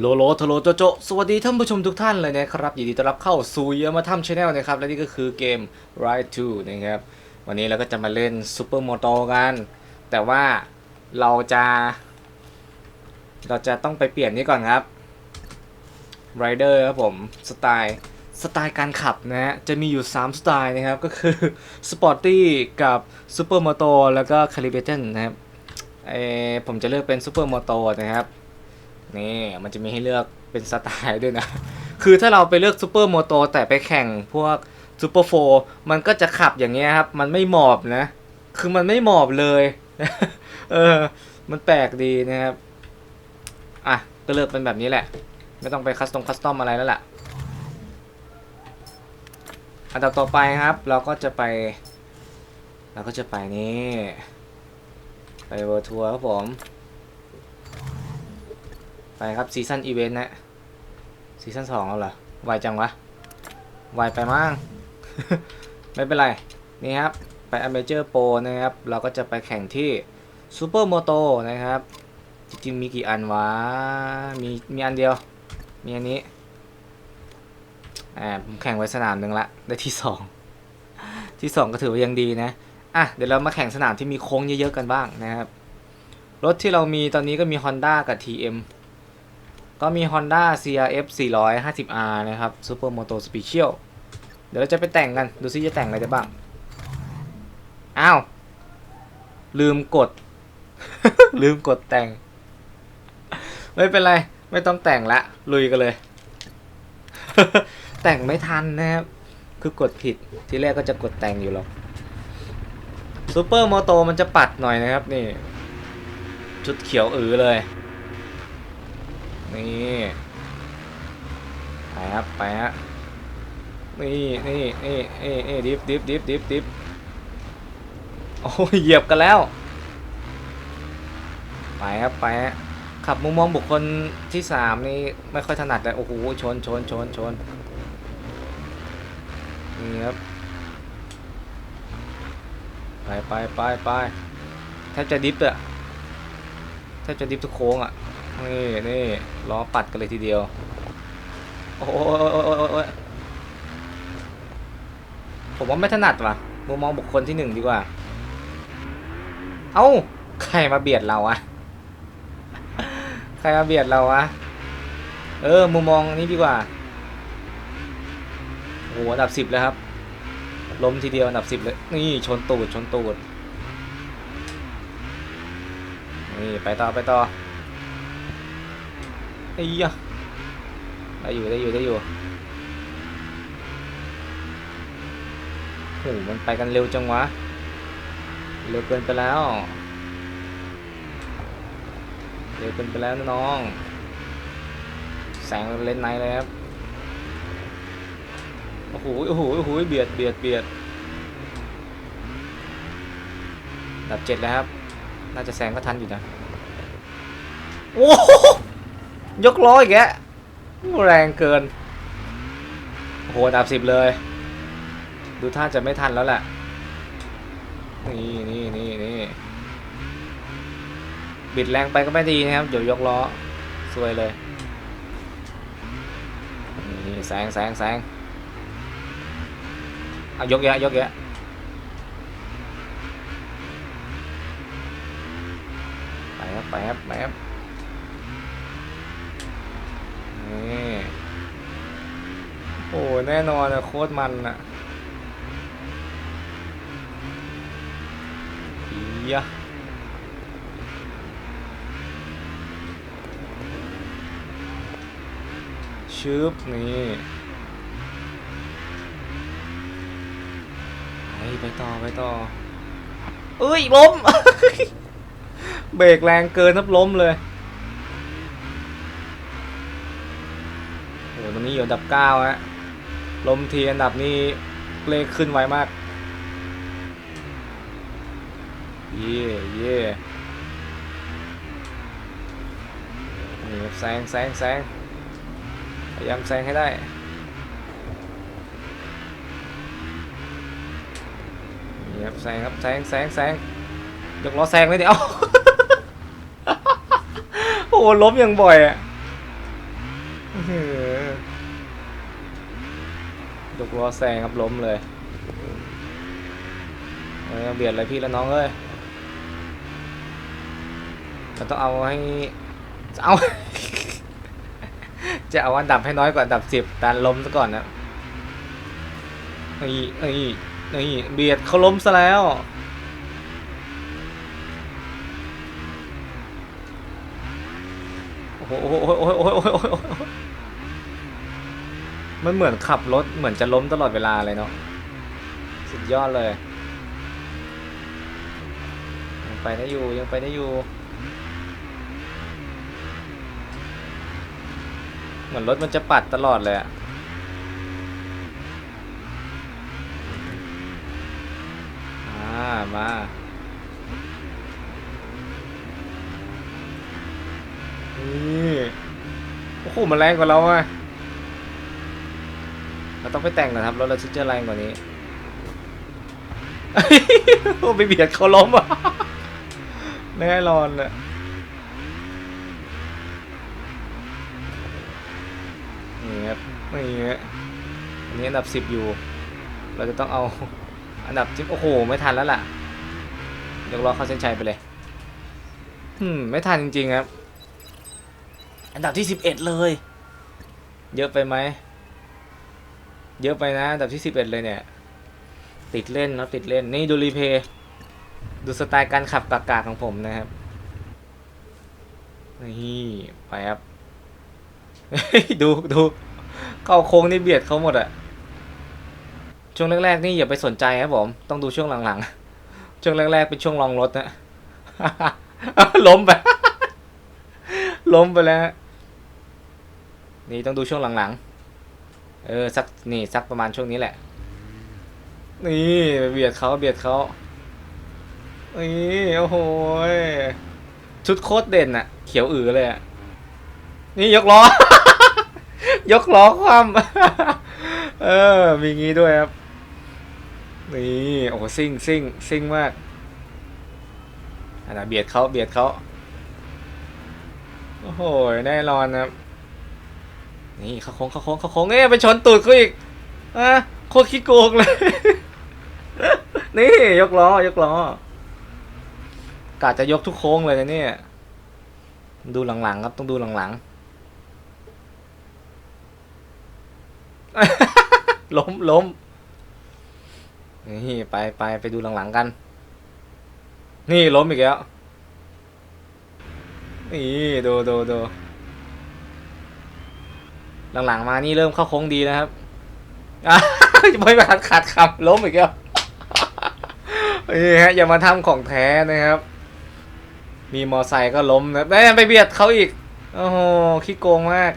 โลโลทโลโจโจ สวัสดีท่านผู้ชมทุกท่านเลยนะครับ ยินดีต้อนรับเข้าสู่เยอมาทัมชาแนลนะครับ และนี่ก็คือเกม Ride 2 นะครับ วันนี้เราก็จะมาเล่น Super Moto กัน แต่ว่าเราจะ เราจะต้องไปเปลี่ยนนี้ก่อนครับ Rider ครับผม สไตล์ สไตล์การขับนะฮะ จะมีอยู่ 3 สไตล์นะครับ ก็คือ Sporty กับ Super Moto แล้วก็ Calibrated นะครับเอผมจะเลือกเป็น Super Moto นะครับ นี่มันจะมีให้เลือกเป็นสไตล์ด้วยนะ คือถ้าเราไปเลือกซูเปอร์โมโตแต่ไปแข่งพวกซูเปอร์โฟมันก็จะขับอย่างเงี้ยครับ มันไม่หมอบนะ คือมันไม่หมอบเลย เออ มันแปลกดีนะครับ อะ ก็เลือกเป็นแบบนี้แหละ ไม่ต้องไปคัสตอมคัสตอมอะไรแล้วล่ะ อันดับต่อไปครับ เราก็จะไป เราก็จะไปนี่ ไปเวอร์ทัวร์ครับผม ไปครับซีซันอีเวนต์นะซีซันสองแล้วเหรอไวจังวะไวไปมั้งไม่เป็นไร นี่ครับ ไปอเมเจอร์โปรนะครับ เราก็จะไปแข่งที่ซูเปอร์โมโตนะครับ จริงๆมีกี่อันวะ มีมีอันเดียว มีอันนี้อ่าผมแข่งไว้สนามหนึ่งละ ได้ที่สองที่สองก็ถือว่ายังดีนะ อะ เดี๋ยวเรามาแข่งสนามที่มีโค้งเยอะๆกันบ้างนะครับ รถที่เรามีตอนนี้ก็มี Honda กับ TM ก็มี Honda CRF 450R นะครับ Super Moto Special เดี๋ยวเราจะไปแต่งกัน ดูซิจะแต่งอะไรได้บ้าง อ้าว ลืมกด ลืมกดแต่ง ไม่เป็นไร ไม่ต้องแต่งละ ลุยกันเลย แต่งไม่ทันนะครับ คือกดผิด ทีแรกก็จะกดแต่งอยู่หรอก Super Moto มันจะปัดหน่อยนะครับนี่ ชุดเขียวอือเลย นี่ไปครับไปฮะนี่นี่นี่นี่นี่ดิฟดิฟดิฟดิฟดิฟโอ้ยเหยียบกันแล้ว ไปครับไปฮะขับมุมมองบุคคลที่สามนี่ไม่ค่อยถนัดเลยโอ้โหชนชนชนชนนี่ครับไปไปไปไปแทบจะดิฟอะแทบจะดิฟทุกโค้งอะ นี่นี่ล้อปัดกันเลยทีเดียว โอ้โหผมว่าไม่ถนัดว่ะมุมมองบุคคลที่หนึ่งดีกว่า เอ้า ใครมาเบียดเราอะใครมาเบียดเราอะเออ มุมมองนี้ดีกว่า โอ้โหอันดับสิบเลยครับ ล้มทีเดียวอันดับสิบเลย นี่ชนตูดชนตูด นี่ไปต่อไปต่อ ไอ้ยะได้อยู่ได้อยู่ได้อยู่โอ้โหมันไปกันเร็วจังวะ เร็วเกินไปแล้ว เร็วเกินไปแล้วนะน้อง แสงเล่นในเลยครับ โอ้โห โอ้โห โอ้โห เบียด เบียด เบียด ดับเจ็ดแล้วครับ น่าจะแซงก็ทันอยู่นะ โอ้โห ยกล้ออีกแกแรงเกิน โหดับสิบเลย ดูท่าจะไม่ทันแล้วแหละ นี่นี่นี่นี่บิดแรงไปก็ไม่ดีนะครับ เดี๋ยวยกล้อซวยเลย นี่แซงแซงแซงเอายกแยะยกแยะไปครับไปครับไปครับ นี่โอ้แน่นอนอะโคตรมันอะยะชึบนี่ไปไปต่อไปต่อเอ้ยล้ม เบรกแรงเกินนับล้มเลย โอ้โหตรง นี้อยู่อันดับเก้าฮะลมทีอันดับนี้เลขขึ้นไวมาก เย่เย่นี่แซงแซงแซงพยายามแซงให้ได้นี่ครับแซงครับแซงแซงแซงยกล้อแซงเลยเดี๋ยวโอ้ล้มอย่างบ่อยอะ อื้อหือยก ล้อแซงครับล้มเลยเออเบียดเลยพี่แล้วน้องเอ้ยเราต้องเอาให้เอา จะเอาอันดับให้น้อยกว่าอันดับสิบดันล้มซะก่อนนะนี่นี่นี่เบียดเขาล้มซะแล้วโอ้โหโอ้โหโอ้โหโอ้โหโอ้โห มันเหมือนขับรถเหมือนจะล้มตลอดเวลาเลยเนาะสุดยอดเลย ยังไปได้อยู่ยังไปได้อยู่ เหมือนรถมันจะปัดตลอดเลยอะอ่ามานี่โอ้โหมันแรงกว่าเราอะ เราต้องไปแต่งนะครับรถเราชิจะแรงกว่านี้โอ้ไปเบียดเขาล้มอะแน่นอนเลยนี่ครับนี่ฮะอันนี้อันดับสิบอยู่ เราจะต้องเอาอันดับสิบโอ้โห ไม่ทันแล้วล่ะยกล้อเข้าเส้นชัยไปเลยอืมไม่ทันจริงๆครับ อันดับที่สิบเอ็ดเลย เยอะไปไหม เยอะไปนะอันดับที่สิบเอ็ดเลยเนี่ย ติดเล่นเนาะติดเล่น นี่ดูรีเพย์ดูสไตล์การขับกากาของผมนะครับ นี่ไปครับ ดูดูเข้าโค้งนี่เบียดเขาหมดอะช่วงแรกๆนี่อย่าไปสนใจครับผม ต้องดูช่วงหลังๆ ช่วงแรกๆเป็นช่วงลองรถนะ ล้มไป ล้มไปแล้ว นี่ต้องดูช่วงหลังๆ เออสักนี่สักประมาณช่วงนี้แหละ นี่เบียดเขาเบียดเขานี่โอ้โหยชุดโคตรเด่นอะเขียวอือเลยอะนี่ยกล้อ ยกล้อความเออ มีงี้ด้วยครับ นี่โอ้โหซิ่งซิ่งซิ่งมากอันน่ะเบียดเขาเบียดเขาโอ้โหแน่นอนนะครับ นี่เขาโค้งเขาโค้งเขาโค้งเอ้ยไปชนตูดเขาอีกอะโคตรขี้โกงเลย นี่ยกล้อยกล้อกะจะยกทุกโค้งเลยนะเนี่ย ดูหลังๆครับต้องดูหลังๆ ล้มล้มนี่ไปไปไปดูหลังๆกัน นี่ล้มอีกแล้ว นี่ดูดูดู หลังๆมานี่เริ่มเข้าโค้งดีนะครับอะไม่มาขาดคำล้มอีกแล้วนี่ฮะอย่ามาทำของแท้นะครับ มีมอไซค์ก็ล้มนะแม่ไปเบียดเขาอีก โอ้โหขี้โกงมาก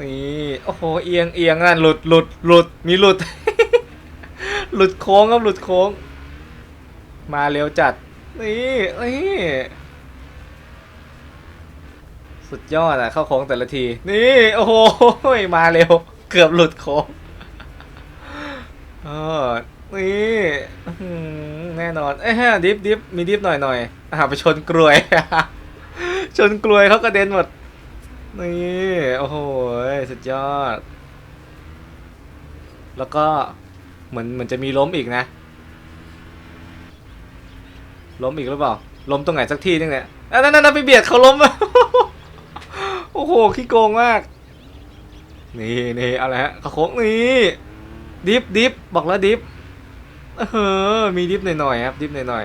นี่โอ้โหเอียงเอียงอะหลุดหลุดหลุดมีหลุด หลุดโค้งครับหลุดโค้ง มาเร็วจัด นี่นี่ สุดยอดอะเข้าโค้งแต่ละที นี่ โอ้โหมาเร็ว เกือบหลุดโค้งเออนี่แน่นอน เอ้ยฮะดิฟดิฟมีดิฟหน่อยหน่อยอ่าไปชนกลวย ชนกลวยเขากระเด็นหมด นี่ โอ้โหสุดยอด แล้วก็เหมือนเหมือนจะมีล้มอีกนะ ล้มอีกหรือเปล่า ล้มตรงไหนสักที่นึงเนี่ยอะนั่นนั่นไปเบียดเขาล้ม โอ้โหขี้โกงมาก นี่นี่อะไรฮะเขาโค้งนี่ดิฟดิฟบอกแล้วดิฟเออมีดิฟหน่อยๆครับดิฟหน่อย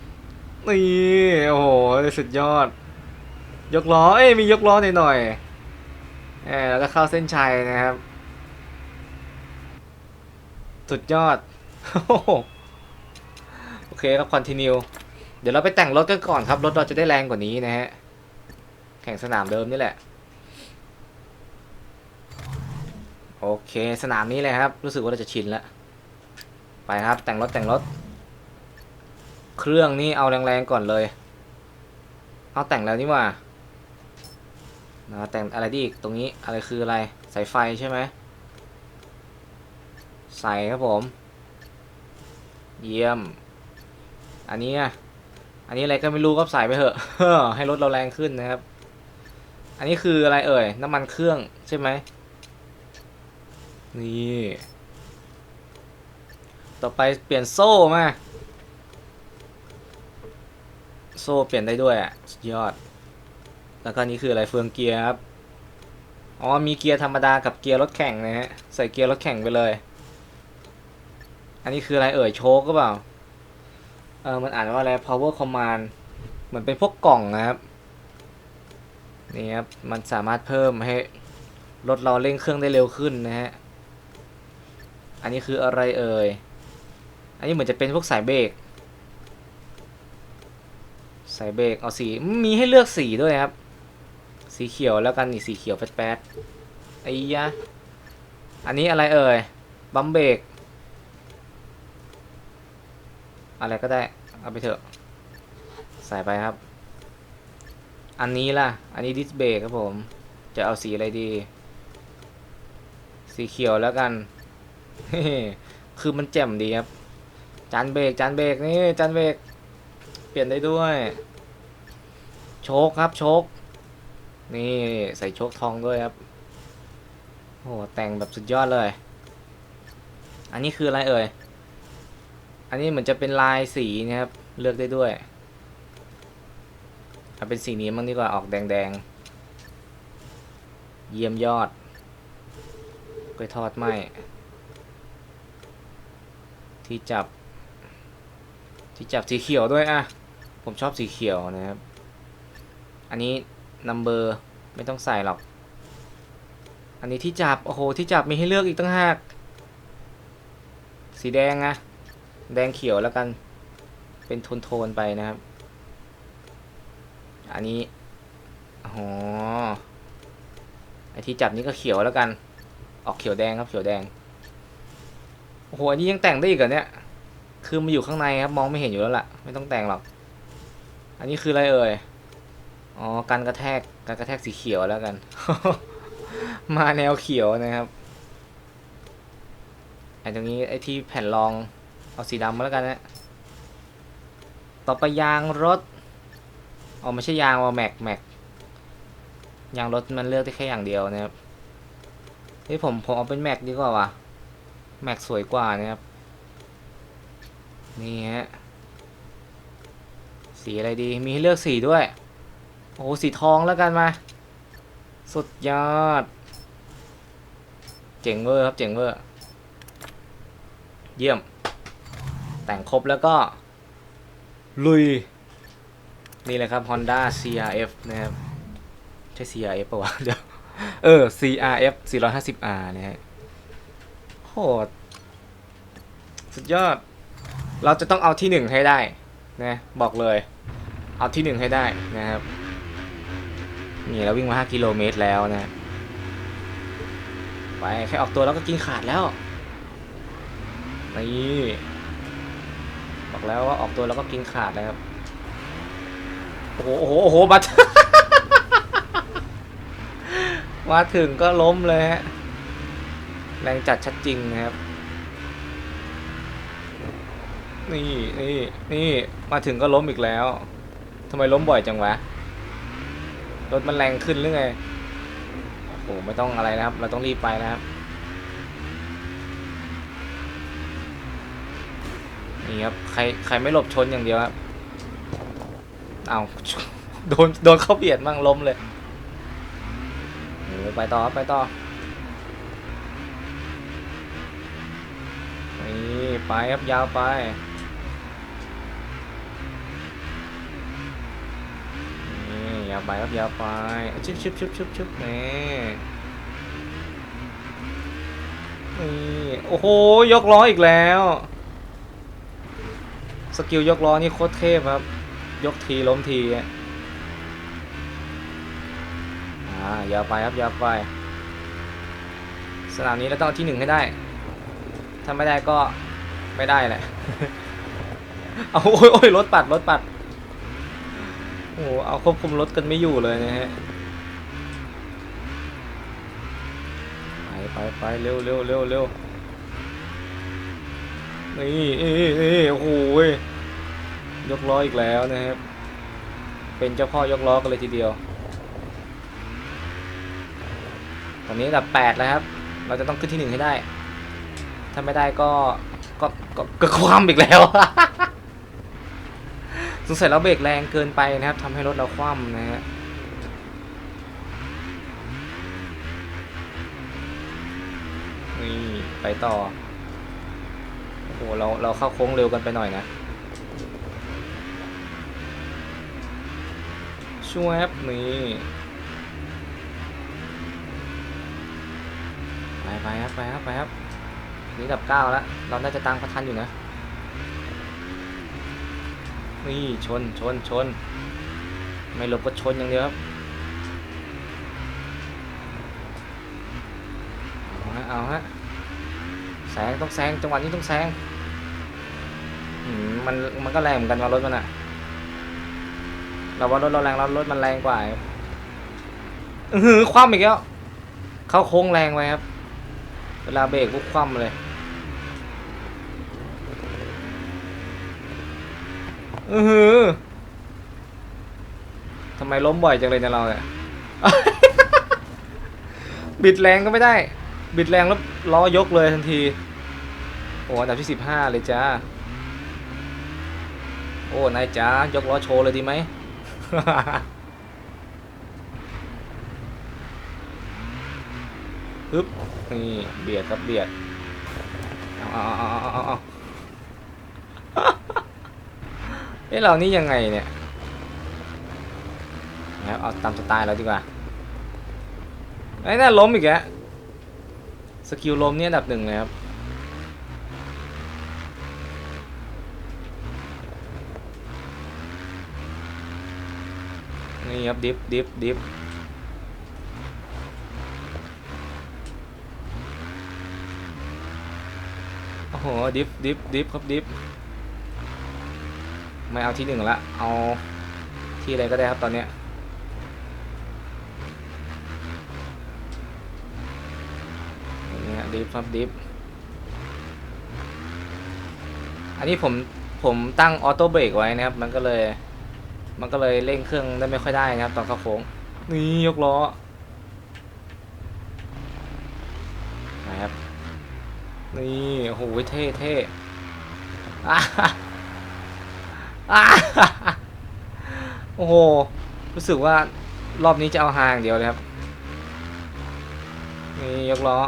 ๆนี่โอ้โหสุดยอด ยกล้อเอ้ยมียกล้อหน่อยๆเออแล้วก็เข้าเส้นชัยนะครับ สุดยอดโอ้โหโอเคครับคอนติเนียเดี๋ยวเราไปแต่งรถกันก่อนครับ รถเราจะได้แรงกว่านี้นะฮะ ข่งสนามเดิมนี่แหละ โอเคสนามนี้เลยครับ รู้สึกว่าเราจะชินแล้ว ไปครับแต่งรถแต่งรถ เครื่องนี่เอาแรงๆก่อนเลย เอาแต่งแล้วนี่ว่านะแต่งอะไรดีอีกตรงนี้อะไรคืออะไรสายไฟใช่ไหมใส่ครับผม เยี่ยม อันนี้อันนี้อะไรก็ไม่รู้ก็ใส่ไปเถอะให้รถเราแรงขึ้นนะครับ อันนี้คืออะไรเอ่ย น้ำมันเครื่องใช่ไหม นี่ ต่อไปเปลี่ยนโซ่มา โซ่เปลี่ยนได้ด้วยอะสุดยอด แล้วก็นี่คืออะไรเฟืองเกียร์ครับ อ๋อ มีเกียร์ธรรมดากับเกียร์รถแข่งนะฮะ ใส่เกียร์รถแข่งไปเลย อันนี้คืออะไรเอ่ย โชคก็เปล่า เออ มันอ่านว่าอะไร power command เหมือนเป็นพวกกล่องนะครับ นี่ครับ มันสามารถเพิ่มให้รถเราเร่งเครื่องได้เร็วขึ้นนะฮะ อันนี้คืออะไรเอ่ย อันนี้เหมือนจะเป็นพวกสายเบรก สายเบรกเอาสี มีให้เลือกสีด้วยครับ สีเขียวแล้วกันนี่สีเขียวแป๊ดๆไอ้ยะ อันนี้อะไรเอ่ย บัมเบรก อะไรก็ได้ เอาไปเถอะ ใส่ไปครับ อันนี้ล่ะ อันนี้ดิสเบรกครับผม จะเอาสีอะไรดี สีเขียวแล้วกัน คือมันแจ่มดีครับ จานเบรกจานเบรกนี่จานเบรก เปลี่ยนได้ด้วย โชคครับโชค นี่ใส่โชคทองด้วยครับ โอ้โหแต่งแบบสุดยอดเลย อันนี้คืออะไรเอ่ย อันนี้เหมือนจะเป็นลายสีนะครับ เลือกได้ด้วย เอาเป็นสีนี้มั่งดีกว่าออกแดงๆ เยี่ยมยอดกล้วยทอดไหมที่จับ ที่จับสีเขียวด้วยอะ ผมชอบสีเขียวนะครับ อันนี้นัมเบอร์ไม่ต้องใส่หรอก อันนี้ที่จับ โอ้โห ที่จับมีให้เลือกอีกตั้งหาก สีแดงอะแดงเขียวแล้วกัน เป็นโทนๆไปนะครับ อันนี้อ๋อไอที่จับนี่ก็เขียวแล้วกัน ออกเขียวแดงครับเขียวแดงโอ้โหอันนี้ยังแต่งได้อีกเหรอเนี่ย คือมันอยู่ข้างในครับมองไม่เห็นอยู่แล้วล่ะ ไม่ต้องแต่งหรอก อันนี้คืออะไรเอ่ย อ๋อการกระแทกการกระแทกสีเขียวแล้วกัน มาแนวเขียวนะครับไอ้ตรงนี้ไอ้ที่แผ่นรองเอาสีดำมาแล้วกันนะ ต่อไปยางรถ อ๋อไม่ใช่ยางว่าแม็กแม็กยางรถมันเลือกได้แค่อย่างเดียวนะครับเฮ้ยผมผมเอาเป็นแม็กดีกว่าวะแม็กสวยกว่านะครับนี่ฮะสีอะไรดีมีให้เลือกสีด้วย โอ้โหสีทองแล้วกันมา สุดยอด เจ๋งเวอร์ครับเจ๋งเวอร์ เยี่ยม แต่งครบแล้วก็ ลุย นี่เลยครับ Honda CRF นะครับ ใช่ CRF ปะวะเดี๋ยว เออ CRF 450R นะฮะโหดสุดยอด เราจะต้องเอาที่หนึ่งให้ได้นะบอกเลย เอาที่หนึ่งให้ได้นะครับ นี่เราวิ่งมา 5 กิโลเมตรแล้วนะไปแค่ออกตัวแล้วก็กินขาดแล้วนี่บอกแล้วว่าออกตัวแล้วก็กินขาดแล้วครับ โอ้โห โอ้โห โอ้โหบัตมาถึงก็ล้มเลยฮะ แรงจัดชัดจริงนะครับ นี่นี่นี่มาถึงก็ล้มอีกแล้วทำไมล้มบ่อยจังวะ รถมันแรงขึ้นหรือไง โอ้ไม่ต้องอะไรนะครับ เราต้องรีบไปนะครับ นี่ครับ ใคร ใครไม่หลบชนอย่างเดียวครับ เอาโดนโดนเข้าเบียดมั่งล้มเลยโอ้ไปต่อไปต่อนี่ไปครับยาวไปนี่ยาวไปครับยาวไปชึบชึบชึบชึบชึบนี่นี่โอ้โหยกล้ออีกแล้ว สกิลยกล้อนี่โคตรเทพครับ ยกทีล้มทีอะอ่ายาวไปครับยาวไป สนามนี้เราต้องที่หนึ่งให้ได้ ถ้าไม่ได้ก็ไม่ได้แหละ เอาโอ้ยโอ้ยรถปัดรถปัด โอ้โหเอาควบคุมรถกันไม่อยู่เลยนะฮะ ไปไปไปเร็วเร็วเร็วเร็วนี่นี่นี่โอ้โห ยกล้ออีกแล้วนะครับ เป็นเจ้าพ่อยกล้อกันเลยทีเดียว ตอนนี้อันดับแปดแล้วครับ เราจะต้องขึ้นที่หนึ่งให้ได้ ถ้าไม่ได้ก็ก็ก็ก็คว่ำอีกแล้ว สงสัยเราเบรกแรงเกินไปนะครับทำให้รถเราคว่ำนะฮะนี่ไปต่อ โอ้โหเราเราเข้าโค้งเร็วกันไปหน่อยนะ ช่วยฮับนี่ไปไปครับไปครับไปครับนี่ดับเก้าแล้ว เราน่าจะตามเขาทันอยู่นะ นี่ชนชนชน ไม่หลบก็ชนอย่างเดียวครับเอาฮะเอาฮะแซงต้องแซงจังหวะนี้ต้องแซงมมันมันก็แรงเหมือนกันว่ารถมันอะ เราว่ารถเราแรงเรารถมันแรงกว่าครับอือหือคว่ำอีกแล้วเข้าโค้งแรงไว้ครับ เวลาเบรกปุ๊บคว่ำเลยอือหือทำไมล้มบ่อยจังเลยเนี่ยเราเนี่ยบิดแรงก็ไม่ได้ บิดแรงแล้วล้อยกเลยทันที โอ้อันดับที่สิบห้าเลยจ้า โอ้ นายจ้ายกล้อโชว์เลยดีไหม ฮึบนี่เบียดครับเบียดเอาเอาเอาเอาเอาเอาเอ้เรานี่ยังไงเนี่ยนะครับเอาตามสไตล์เราดีกว่าไอ้น่าล้มอีกแล้วสกิลล้มเนี่ยอันดับหนึ่งเลยครับ นี่ครับดิฟดิฟดิฟโอ้โหดิฟดิฟดิฟครับดิฟไม่เอาที่หนึ่งละเอาที่อะไรก็ได้ครับตอนเนี้ยอย่างเงี้ยดิฟครับดิฟอันนี้ผมผมตั้งออโต้เบรกไว้นะครับ มันก็เลย มันก็เลยเร่งเครื่องได้ไม่ค่อยได้นะครับ ตอนเข้าโค้งนี่ยกล้อนะครับนี่โอ้โหเท่เท่อะอ่าโอ้โหรู้สึกว่ารอบนี้จะเอาหางเดียวเลยครับนี่ยกล้อ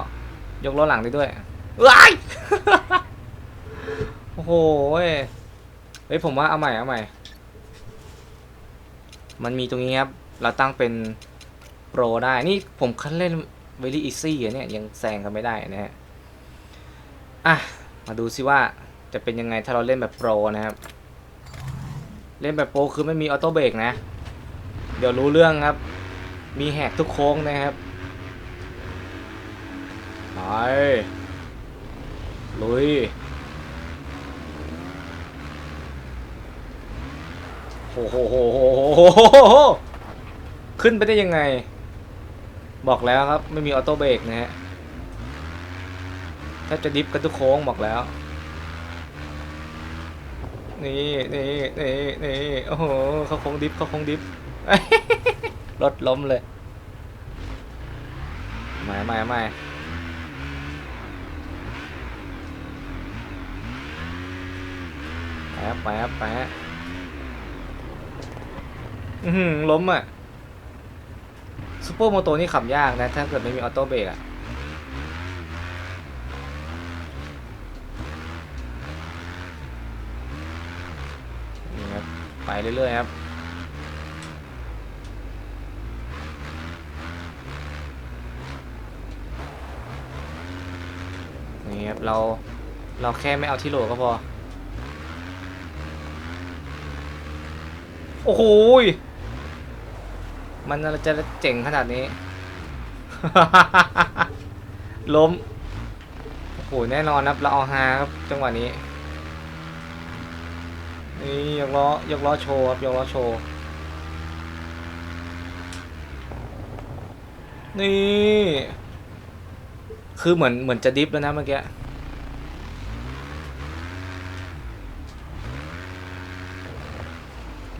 ยกล้อหลังได้ด้วยว้ายโอ้โหเฮ้ยผมว่าเอาใหม่เอาใหม่ มันมีตรงนี้ครับ เราตั้งเป็นโปรได้ นี่ผมคันเล่น very easy อะเนี่ย ยังแซงกันไม่ได้นะฮะ อะ มาดูซิว่าจะเป็นยังไงถ้าเราเล่นแบบโปรนะครับ เล่นแบบโปรคือไม่มีออโต้เบรกนะ เดี๋ยวรู้เรื่องครับ มีแหกทุกโค้งนะครับ ไป ลุย โหโหโหโหโหโหขึ้นไปได้ยังไง บอกแล้วครับไม่มีออโต้เบรกนะฮะถ้าจะดิฟกันทุกโค้งบอกแล้ว นี่นี่นี่นี่โอ้โหเขาคงดิฟเขาคงดิฟรถล้มเลยไม่ไม่ไม่ไปครับไปครับไปฮะ อือหือล้มอะซูเปอร์โมโตนี่ขับยากนะ ถ้าเกิดไม่มีออโต้เบรกอะนี่ครับไปเรื่อยๆครับนี่ครับเราเราแค่ไม่เอาที่โหลก็พอ โอ้โห มันจะเจ๋งขนาดนี้ ล้ม โอ้โห แน่นอนครับเราเอาฮาครับจังหวะนี้ นี่ยกล้อยกล้อโชว์ครับยกล้อโชว์ นี่ คือเหมือนเหมือนจะดิฟแล้วนะเมื่อกี้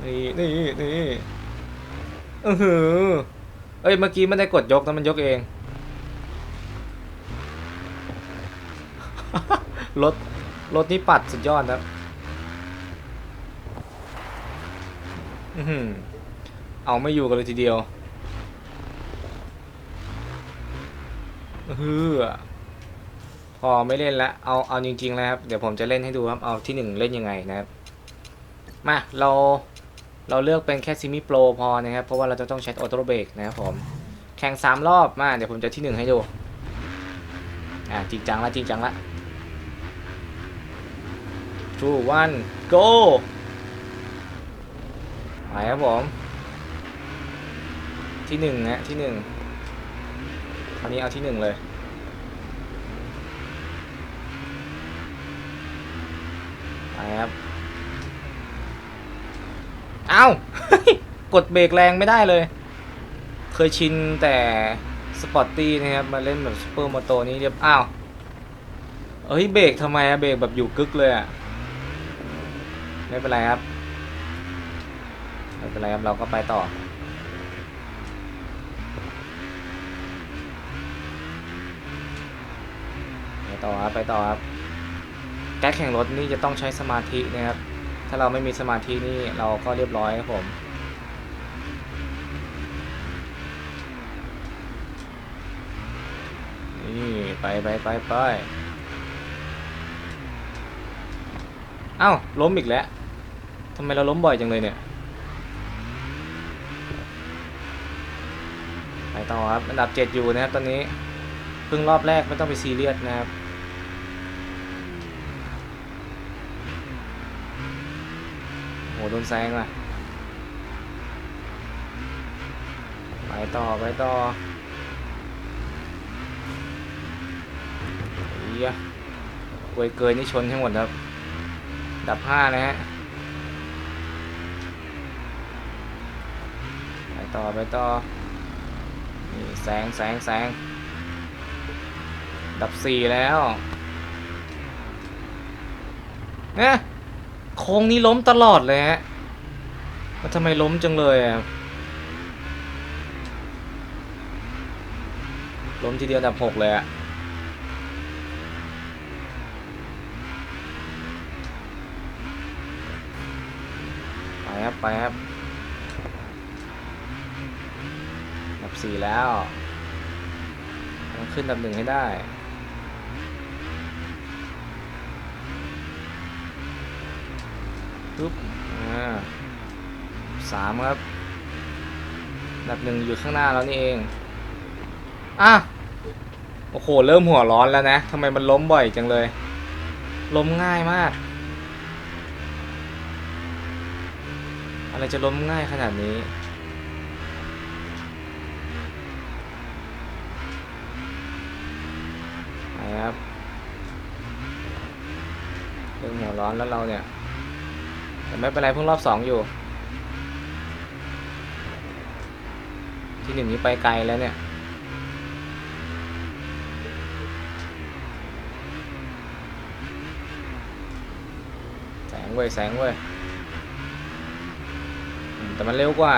นี่นี่นี่ อืออเอ้ย เมื่อกี้ไม่ได้กดยกนะมันยกเอง รถ รถนี่ปัดสุดยอดครับอือเอาไม่อยู่กันเลยทีเดียวฮือพอไม่เล่นแล้วเอา เอาจริงๆแล้วครับ เดี๋ยวผมจะเล่นให้ดูครับ เอาที่หนึ่งเล่นยังไงนะครับ มา เรา เราเลือกเป็นแค่ซิมิโปรพอนะครับ เพราะว่าเราจะต้องใช้ออโต้เบรกนะครับผม แข่งสามรอบมา เดี๋ยวผมจะที่หนึ่งให้ดู อะจริงจังละจริงจังละ two one go ไปครับผม ที่หนึ่งนะที่หนึ่งคราวนี้เอาที่หนึ่งเลย ไปครับ อากดเบรกแรงไม่ได้เลย เคยชินแต่สปอร์ตตี้นะครับ มาเล่นแบบซูเปอร์มอโตนี้เรียบอ้าวเอ้ยเบรกทำไมอะเบรกแบบอยู่กึกเลยอะไม่เป็นไรครับ ไม่เป็นไรครับ เราก็ไปต่อไปต่อครับ ไปต่อครับ แก๊กแข่งรถนี่จะต้องใช้สมาธินะครับ ถ้าเราไม่มีสมาธินี่เราก็เรียบร้อยครับผมนี่ไปไปไปไปเอ้าล้มอีกแล้วทำไมเราล้มบ่อยจังเลยเนี่ย ไปต่อครับอันดับเจ็ดอยู่นะครับตอนนี้เพิ่งรอบแรกไม่ต้องไปซีเรียสนะครับ โดนแซงว่ะ ไปต่อ ไปต่อเฮียกวยเกยนี่ชนทั้งหมดครับ ดับห้านะฮะ ไปต่อ ไปต่อ นี่แซงแซงแซงดับสี่แล้วเนี่ย โค้งนี้ล้มตลอดเลยฮะทำไมล้มจังเลยอะล้มทีเดียวดับหกเลยอะไปครับไปครับดับสี่แล้วต้องขึ้นอันดับหนึ่งให้ได้ ปุ๊บอ่าสามครับดับหนึ่งอยู่ข้างหน้าแล้วนี่เองอะโอ้โห เริ่มหัวร้อนแล้วนะทำไมมันล้มบ่อยจังเลย ล้มง่ายมาก อะไรจะล้มง่ายขนาดนี้ ไปครับเริ่มหัวร้อนแล้วเราเนี่ย ไม่เป็นไรเพิ่งรอบสองอยู่ ที่หนึ่งนี้ไปไกลแล้วเนี่ย แสงเว้ยแสงเว้ยแต่มันเร็วกว่า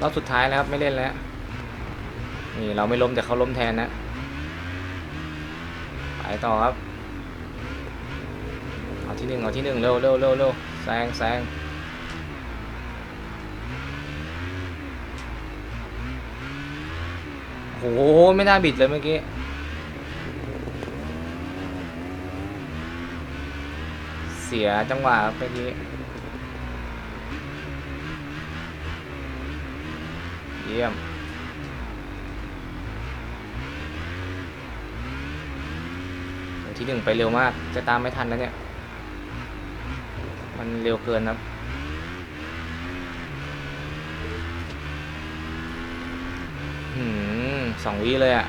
รอบสุดท้ายแล้วครับ ไม่เล่นแล้ว นี่เราไม่ล้มแต่เขาล้มแทนนะ ไปต่อครับ เอาที่หนึ่งเอาที่หนึ่งเร็วเร็วเร็วเร็วแซงแซงโหไม่น่าบิดเลยเมื่อกี้เสียจังหวะเมื่อกี้เยี่ยมที่หนึ่งไปเร็วมาก จะตามไม่ทันแล้วเนี่ย มันเร็วเกินครับหืมสองวิเลยอะ่ะ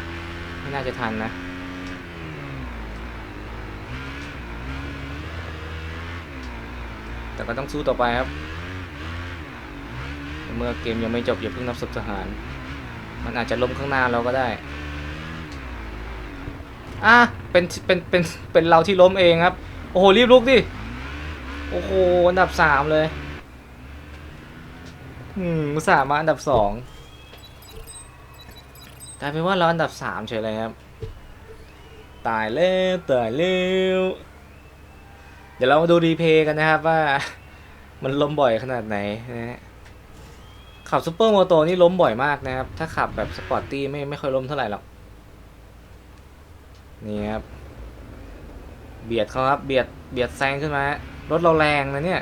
ไม่น่าจะทันนะ แต่ก็ต้องสู้ต่อไปครับ เมื่อเกมยังไม่จบอย่าเพิ่งนับศพทหาร มันอาจจะล้มข้างหน้าเราก็ได้ อะ เป็น เป็น เป็น เป็นเราที่ล้มเองครับ โอ้โห รีบลุกดิ โอ้โห อันดับสามเลย อืมสามาอันดับสองกลายเป็นว่าเราอันดับสามเฉยเลยครับ ตายแล้ว ตายแล้ว เดี๋ยวเรามาดูรีเพย์กันนะครับว่า มันล้มบ่อยขนาดไหนนะฮะ ขับซูเปอร์โมโตนี่ล้มบ่อยมากนะครับ ถ้าขับแบบสปอร์ตตี้ไม่ไม่ค่อยล้มเท่าไหร่หรอก นี่ครับ เบียดเขาครับ เบียด เบียดแซงขึ้นมา รถเราแรงนะเนี่ย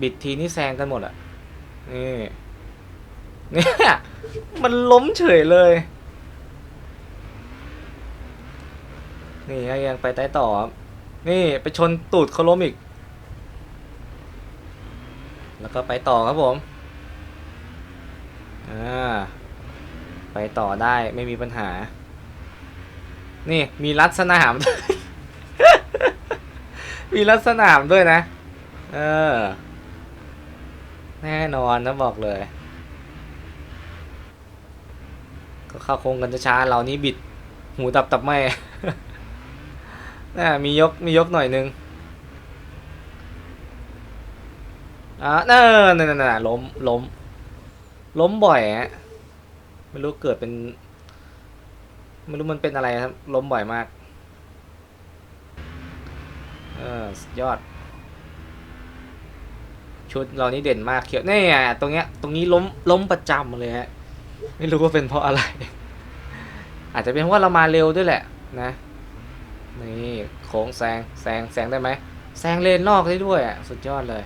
บิดทีนี่แซงกันหมดอะนี่เนี่ยมันล้มเฉยเลย นี่ยังไปใต้ต่อครับนี่ไปชนตูดเขาล้มอีก แล้วก็ไปต่อครับผม อ่า ไปต่อได้ไม่มีปัญหา นี่มีรัดสนามด้วย มีรัดสนามด้วยนะ เออ แน่นอนนะบอกเลย ก็เข้าโค้งกันช้าๆเรานี่บิด หูตับตับไม่น่ามียก มียกหน่อยนึงอะนั่นนั่นนั่นนั่นล้ม ล้ม ล้มบ่อยฮะ ไม่รู้เกิดเป็น ไม่รู้มันเป็นอะไรครับ ล้มบ่อยมาก เออยอด ชุดเรานี่เด่นมากเขียวนี่ไงตรงเนี้ย ตรงนี้ล้มล้มประจำเลยฮะ ไม่รู้ว่าเป็นเพราะอะไร อาจจะเป็นเพราะเรามาเร็วด้วยแหละ นะ นี่โค้งแซงแซงแซงได้ไหมแซงเลนนอกได้ด้วยอะ สุดยอดเลย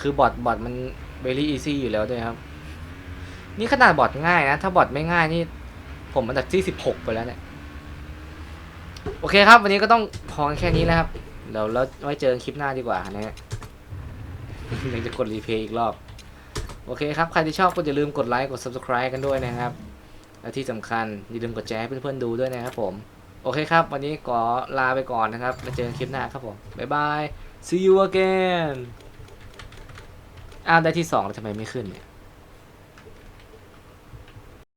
คือบอทบอทมัน very easy อยู่แล้วด้วยครับ นี่ขนาดบอทง่ายนะ ถ้าบอทไม่ง่ายนี่ ผมอันดับที่16ไปแล้วเนี่ย โอเคครับ วันนี้ก็ต้องพอนแค่นี้แล้วครับ เดี๋ยวเราไว้เจอกันคลิปหน้าดีกว่านะฮะยังจะกดรีเพย์อีกรอบ โอเคครับ ใครที่ชอบก็อย่าลืมกดไลค์ กด subscribe กันด้วยนะครับ และที่สำคัญอย่าลืมกดแชร์ให้เพื่อนๆดูด้วยนะครับผม โอเคครับ วันนี้ขอลาไปก่อนนะครับมาเจอกันคลิปหน้าครับผม บ๊ายบาย see you again อ้าวได้ที่สองแล้วทำไมไม่ขึ้นเนี่ย